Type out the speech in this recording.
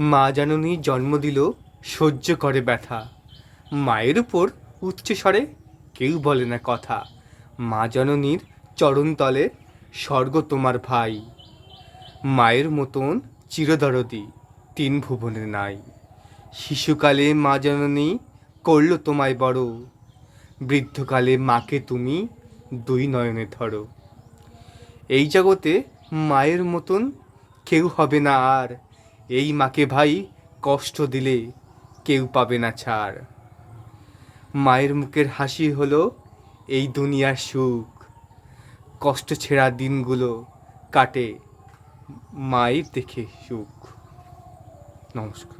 মা জাননী জন্ম দিল সহ্য করে ব্যথা। মায়ের উপর উচ্চস্বরে কেউ বলে না কথা। মা জননীর চরণতলে স্বর্গ তোমার ভাই। মায়ের মতন চিরদরদি, তিন ভুবনে নাই। শিশুকালে মা জননী করল তোমায় বড়। বৃদ্ধকালে মাকে তুমি দুই নয়নে ধরো। এই জগতে মায়ের মতন কেউ হবে না আর। এই মাকে ভাই কষ্ট দিলে কেউ পাবে না ছাড়। মায়ের মুখের হাসি হলো এই দুনিয়ার সুখ। কষ্ট ছেঁড়া দিনগুলো কাটে মায়ের দেখে সুখ। নমস্কার।